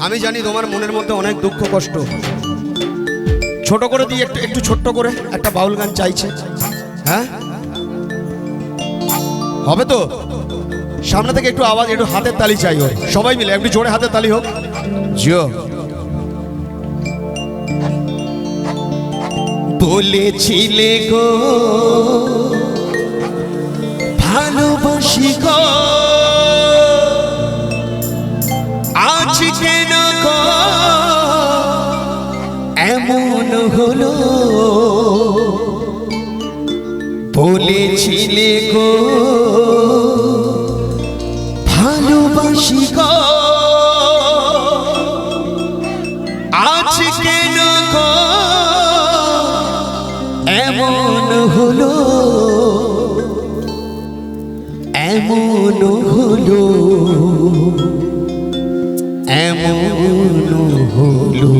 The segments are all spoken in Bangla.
আমি জানি তোমার মনের মধ্যে অনেক দুঃখ, কষ্ট। ছোট করে দিয়ে একটু একটু ছোট্ট করে একটা বাউল গান চাইছে। হ্যাঁ? হবে তো? সামনে থেকে একটু আওয়াজ, একটু হাতের তালি চাই হোক সবাই মিলে, একটু জোরে হাতের তালি হোক। জিও। বলেছিলে গো বলেছিলে গো। ভালোবাসি গো। আজ কেন গো? এমন হলো। এমন হলো। এমন হলো।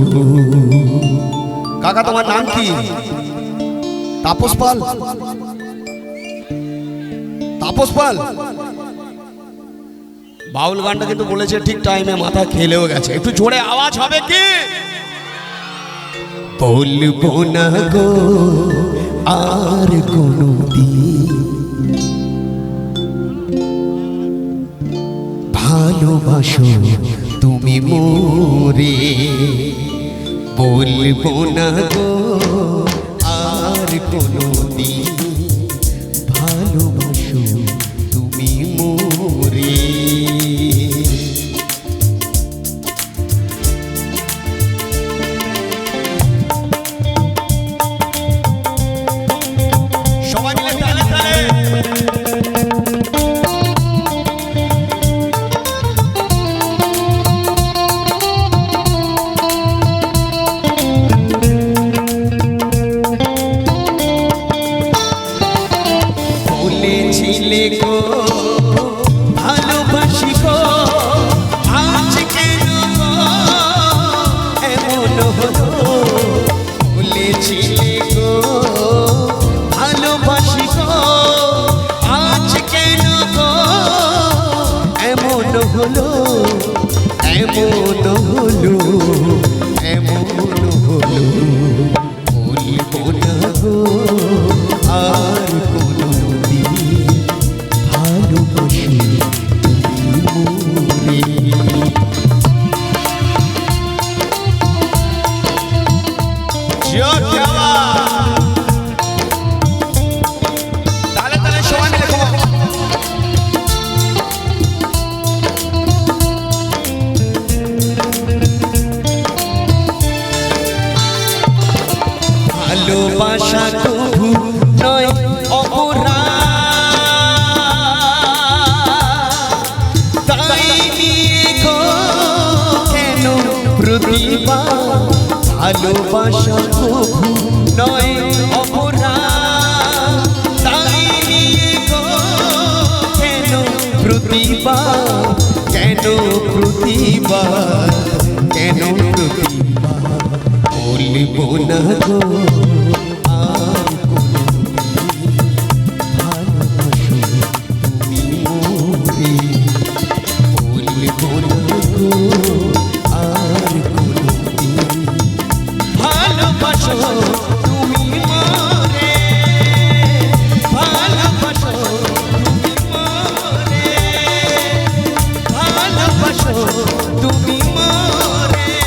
কাকা তোমার নাম কি? তাপস পাল। তাপস পাল। বাউল গানটা কিন্তু বলেছে ঠিক টাইমে মাথা খেলেও গেছে। একটু জোরে আওয়াজ হবে কি? বলব না গো, আর কোনো ভালোবাসো তুমি মোরে। বলব না গো, আর কোনো হলো এমন হলো। ভালোবাসা কবু নয়, অপরাধ। তাই নিয়ে কেন প্রতিভা? ভালোবাসা কবু নয়, অপরাধ। তাই নিয়ে কেন প্রতিভা? কেন প্রতিভা? কেন প্রতিভা? বলব না গো। কোনোদিন ভালোবাসো তুমি মোরে ভালোবাসো তুমি মোরে